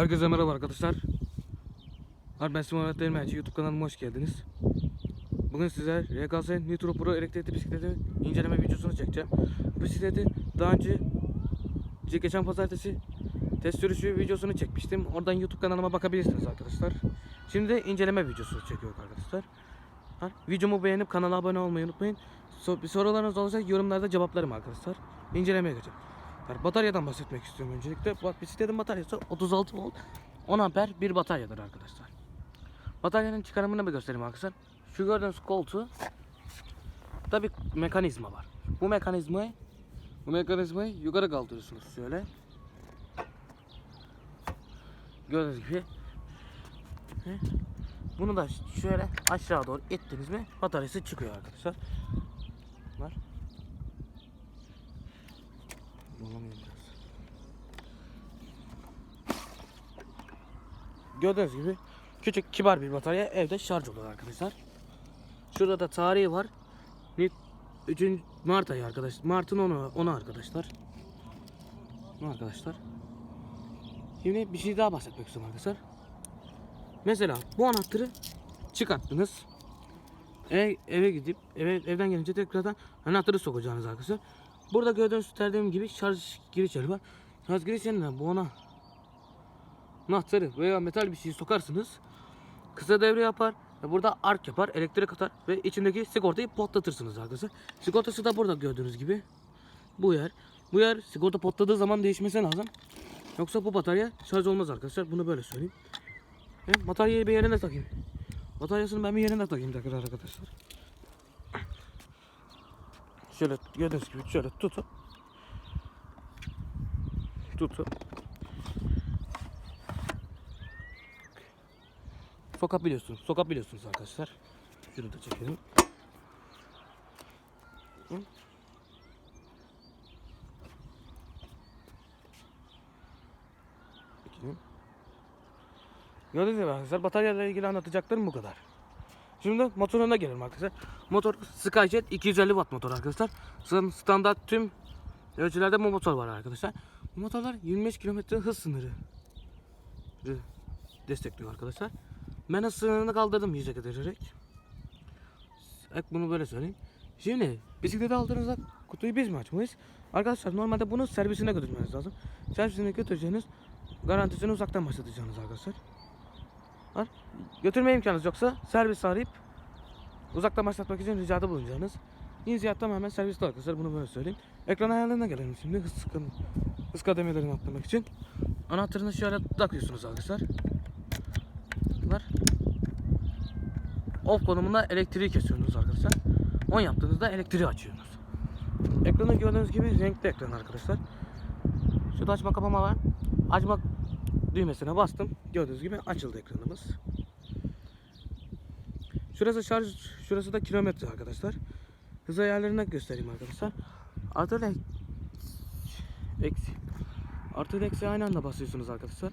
Herkese merhaba arkadaşlar. Ben Simon Öğretmen Merci YouTube kanalıma hoş geldiniz. Bugün size RKS Nitro Pro elektrikli bisikleti inceleme videosunu çekeceğim. Bu bisikleti daha önce geçen pazartesi test sürüşü videosunu çekmiştim. Oradan YouTube kanalıma bakabilirsiniz arkadaşlar. Şimdi de inceleme videosu çekiyor arkadaşlar. Videomu beğenip kanala abone olmayı unutmayın. Sorularınız olursa yorumlarda cevaplarım arkadaşlar. İncelemeye geçelim. Yani bataryadan bahsetmek istiyorum öncelikle. Bisikletin bataryası 36 volt 10 amper bir bataryadır arkadaşlar. Bataryanın çıkarımını bir göstereyim arkadaşlar. Şu gördüğünüz koltuğu da bir mekanizma var. Bu mekanizmayı bu mekanizmayı yukarı kaldırıyorsunuz şöyle. Gördüğünüz gibi. Bunu da şöyle aşağı doğru ittiniz mi bataryası çıkıyor arkadaşlar. Var. Biraz. Gördüğünüz gibi küçük kibar bir batarya evde şarj oluyor arkadaşlar. Şurada da tarihi var. Nit 3. Mart ayı arkadaşlar. Mart'ın 10'u 10'u arkadaşlar. Arkadaşlar. Şimdi bir şey daha bahsetmek istiyorum arkadaşlar. Mesela bu anahtarı çıkarttınız. Eve, eve gidip eve, evden gelince tekrardan anahtarı sokacağınız arkadaşlar. Burada gördüğünüz dediğim gibi şarj giriş yeri var. Şarj giriş yerine bu ona anahtarı veya metal bir şey sokarsınız. Kısa devre yapar burada ark yapar, elektrik atar ve içindeki sigortayı patlatırsınız arkadaşlar. Sigortası da burada gördüğünüz gibi. Bu yer. Bu yer sigorta patladığı zaman değişmesi lazım. Yoksa bu batarya şarj olmaz arkadaşlar. Bunu böyle söyleyeyim. Ve bataryayı bir yerine takayım. Bataryasını ben bir yerine takayım arkadaşlar. Şöyle gördüğünüz gibi şöyle tutun. Tutun. Sokabiliyorsunuz. Sokabiliyorsunuz arkadaşlar. Şunu da çekelim. Gördüğünüz gibi arkadaşlar bataryayla ilgili anlatacaklarım bu kadar. Şimdi motoruna gelelim arkadaşlar. Motor Skyjet 250 watt motor arkadaşlar. Stand- Standart tüm ölçülerde bu motor var arkadaşlar. Bu motorlar 25 km hız sınırı destekliyor arkadaşlar. Ben hız sınırını kaldırdım yüze getirerek. Ek bunu böyle söyleyeyim. Şimdi bisikleti aldığınızda kutuyu biz mi açmalıyız? Arkadaşlar normalde bunu servisine götürmeniz lazım. Servisine götüreceğiniz garantisini uzaktan başlatacaksınız arkadaşlar. Götürme imkanınız yoksa servis arayıp uzaktan başlatmak için ricada bulunacağınız. İnziyat tamamen serviste arkadaşlar bunu böyle söyleyeyim. Ekran ayarlarına gelelim şimdi hız, sıkın, hız kademelerini atlamak için. Anahtarını şöyle takıyorsunuz arkadaşlar. Var. Off konumunda elektriği kesiyorsunuz arkadaşlar. On yaptığınızda elektriği açıyorsunuz. Ekranı gördüğünüz gibi renkli ekran arkadaşlar. Şurada açma kapama var. Açma düğmesine bastım. Gördüğünüz gibi açıldı ekranımız. Şurası şarj, şurası da kilometre arkadaşlar. Hız ayarlarına göstereyim arkadaşlar. Artı ile eksi artı ile eksi aynı anda basıyorsunuz arkadaşlar.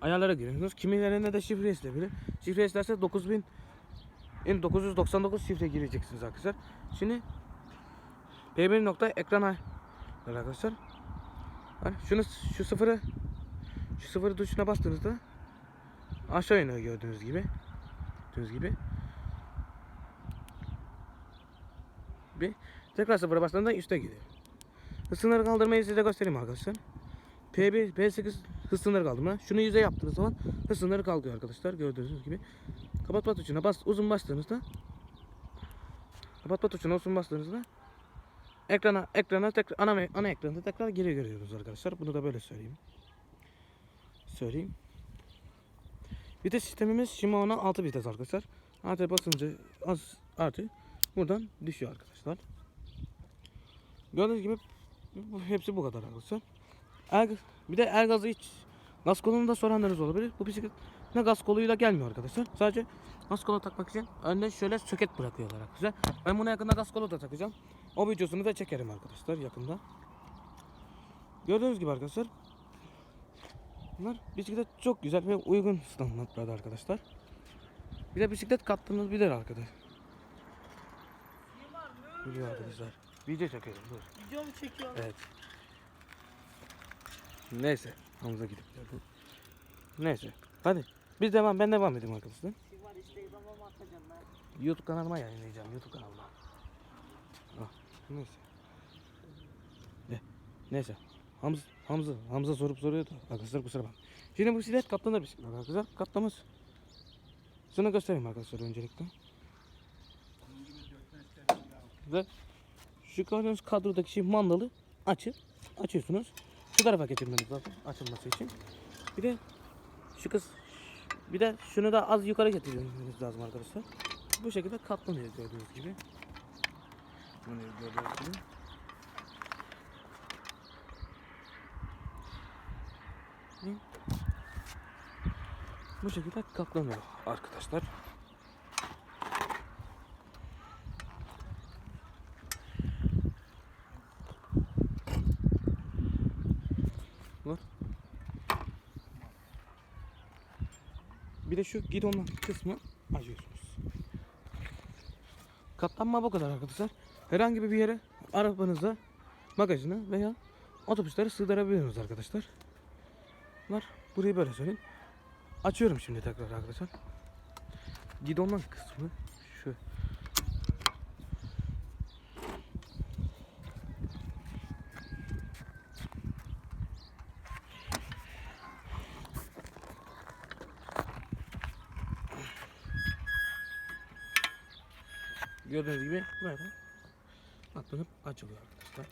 Ayarlara giriyorsunuz. Kimilerinde de şifre isteyebilir. Şifre isterse 9000 en 999 şifre gireceksiniz arkadaşlar. Şimdi P1 nokta ekran arkadaşlar. Şunu şu sıfırı şu sıfırı tuşuna bastığınızda aşağı iniyor gördüğünüz gibi. Gördüğünüz gibi. Bir tekrar sıfıra bastığında üste gidiyor. Hız sınırı kaldırmayı size göstereyim arkadaşlar. P1, P8 hız sınırı kaldırma. Şunu yüze yaptığınız zaman hız sınırı kalkıyor arkadaşlar gördüğünüz gibi. Kapatma tuşuna bas uzun bastığınızda kapatma tuşuna uzun bastığınızda ekrana ekrana tekrar ana ana ekranda tekrar geri görüyoruz arkadaşlar. Bunu da böyle söyleyeyim. Söyleyeyim. Vites sistemimiz Shimano 6 vites arkadaşlar. Artı basınca az artı buradan düşüyor arkadaşlar. Gördüğünüz gibi hepsi bu kadar arkadaşlar. El, bir de el gazı hiç gaz kolunu da soranlarınız olabilir. Bu bisiklet ne gaz koluyla gelmiyor arkadaşlar. Sadece gaz kolu takmak için önde şöyle söket bırakıyorlar arkadaşlar. Ben buna yakında gaz kolu da takacağım. O videosunu da çekerim arkadaşlar yakında. Gördüğünüz gibi arkadaşlar. Bunlar bisiklet çok güzel ve uygun standartlarda arkadaşlar. Bir de bisiklet kattığınız bilir arkadaşlar. Biliyor arkadaşlar. Video çekelim dur. Video mu çekiyor? Evet. Neyse. Hamza gidip geldi. Neyse. Hadi. Biz devam ben devam edeyim arkadaşlar. YouTube kanalıma yayınlayacağım. YouTube kanalıma. Ah, neyse. Eh, neyse. Hamza, Hamza, Hamza sorup soruyordu. Arkadaşlar kusura bakmayın. Şimdi bu silet katlanır bisiklet arkadaşlar. Katlamaz. Şunu göstereyim arkadaşlar öncelikle. Ve şu gördüğünüz kadrodaki şey mandalı açı açıyorsunuz. Şu tarafa getirmeniz lazım açılması için. Bir de şu kız bir de şunu da az yukarı getirmeniz lazım arkadaşlar. Bu şekilde katlanıyor gördüğünüz gibi. Bunu gördüğünüz gibi. Hı. Bu şekilde katlanıyor arkadaşlar. Var. Bir de şu gidonun kısmı açıyorsunuz. Katlanma bu kadar arkadaşlar. Herhangi bir yere arabanıza bagajını veya otobüsleri sığdırabiliyorsunuz arkadaşlar. Var. Burayı böyle söyleyeyim. Açıyorum şimdi tekrar arkadaşlar. Gidonun kısmı şu. Gördüğünüz gibi böyle atlanıp açılıyor arkadaşlar.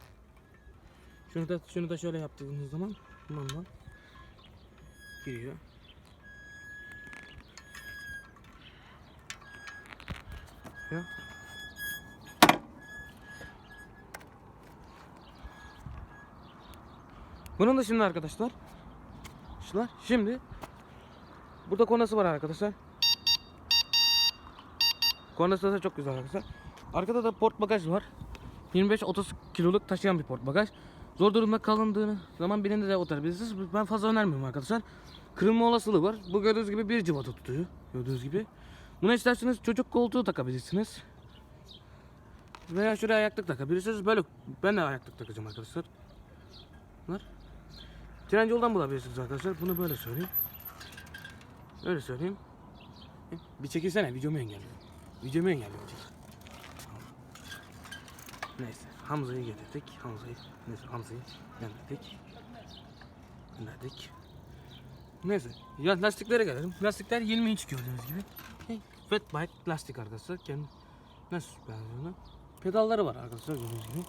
Şunu da şunu da şöyle yaptığınız zaman manda giriyor. Ya. Bunun dışında arkadaşlar şunlar şimdi burada konası var arkadaşlar. Konası da çok güzel arkadaşlar. Arkada da port bagaj var. 25-30 kiloluk taşıyan bir port bagaj. Zor durumda kalındığını zaman birinde de oturabilirsiniz. Ben fazla önermiyorum arkadaşlar. Kırılma olasılığı var. Bu gördüğünüz gibi bir cıvata tutuyor. Gördüğünüz gibi. Buna isterseniz çocuk koltuğu takabilirsiniz. Veya şuraya ayaklık takabilirsiniz. Böyle ben de ayaklık takacağım arkadaşlar. Bunlar. Tren yoldan bulabilirsiniz arkadaşlar. Bunu böyle söyleyeyim. Öyle söyleyeyim. Bir çekilsene videomu engelliyor. Videomu engelliyor. Neyse Hamza'yı getirdik. Hamza'yı neyse Hamza'yı gönderdik. Gönderdik. Neyse ya lastiklere gelelim. Lastikler 20 inç gördüğünüz gibi. Hey, Fat bike lastik arkadaşlar. Kendi nasıl benziyor Pedalları var arkadaşlar gördüğünüz gibi.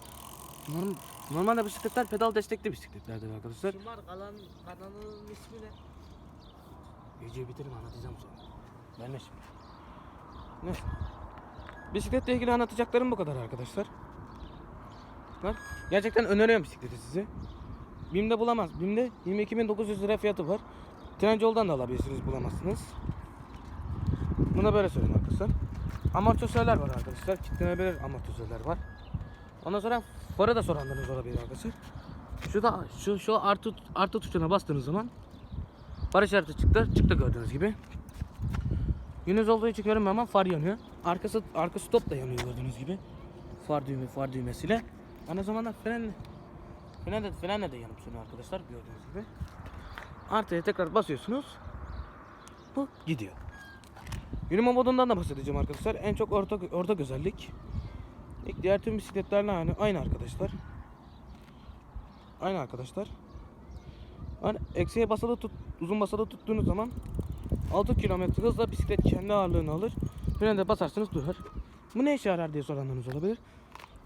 Norm, normalde bisikletler pedal destekli bisikletlerdir arkadaşlar. Şumar kalan kanalının ismi ne? Videoyu bitirin anlatacağım sonra. Ben ne şimdi? Neyse. Bisikletle ilgili anlatacaklarım bu kadar arkadaşlar. Bak, gerçekten öneriyorum bisikleti size. BİM'de bulamaz. BİM'de 22.900 lira fiyatı var. Trendyol'dan da alabilirsiniz bulamazsınız. Buna böyle söyleyeyim arkadaşlar. Amortisörler var arkadaşlar. Kitlenebilir amortisörler var. Ondan sonra farı da soranlarınız olabilir arkadaşlar. Şu da şu şu artı artı tuşuna bastığınız zaman Far işareti çıktı. Çıktı gördüğünüz gibi. Gündüz olduğu için görünmüyor ama far yanıyor. Arkası arka stop da yanıyor gördüğünüz gibi. Far düğme far düğmesiyle. Aynı zamanda fren fren de, frenle de yanıp sönüyor arkadaşlar gördüğünüz gibi. Artıya tekrar basıyorsunuz. Bu gidiyor. Yürüme modundan da bahsedeceğim arkadaşlar. En çok orta orta özellik. İlk diğer tüm bisikletlerle aynı, aynı arkadaşlar. Aynı arkadaşlar. Hani eksiğe basılı tut, uzun basılı tuttuğunuz zaman 6 km hızla bisiklet kendi ağırlığını alır. Frene de basarsanız durar. Bu ne işe yarar diye soranlarınız olabilir.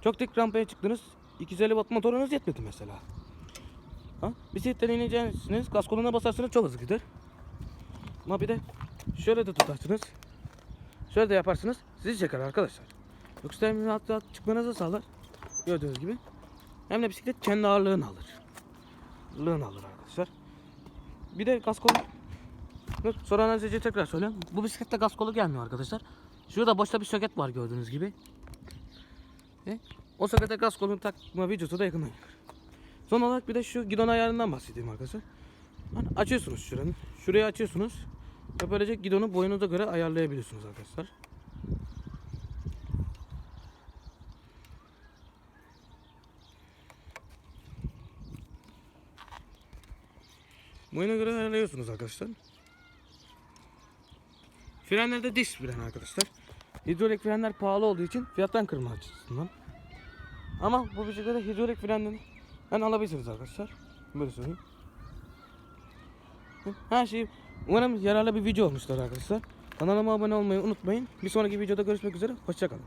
Çok dik rampaya çıktınız. 250 watt motorunuz yetmedi mesela. Ha? Bisikletten ineceksiniz. Gaz koluna basarsanız çok hızlı gider. Ama bir de şöyle de tutarsınız. Şöyle de yaparsınız. Sizi çeker arkadaşlar. Yoksa hem rahat çıkmanızı sağlar. Gördüğünüz gibi. Hem de bisiklet kendi ağırlığını alır. Ağırlığını alır arkadaşlar. Bir de gaz kolu. Sonra analizci tekrar söyleyeyim. Bu bisiklette gaz kolu gelmiyor arkadaşlar. Şurada boşta bir soket var gördüğünüz gibi. Ve o sokete gaz kolunu takma videosu da yakından gelir. Son olarak bir de şu gidon ayarından bahsedeyim arkadaşlar. Hani açıyorsunuz şuranı. Şurayı açıyorsunuz. Ve böylece gidonu boyunuza göre ayarlayabiliyorsunuz arkadaşlar. Boyuna göre ayarlıyorsunuz arkadaşlar. Frenler de disk fren arkadaşlar. Hidrolik frenler pahalı olduğu için fiyattan kırma açısından. Ama bu bisiklete hidrolik frenleri ben alabilirsiniz arkadaşlar. Böyle söyleyeyim. Her şey umarım yararlı bir video olmuştur arkadaşlar. Kanalıma abone olmayı unutmayın. Bir sonraki videoda görüşmek üzere. Hoşçakalın.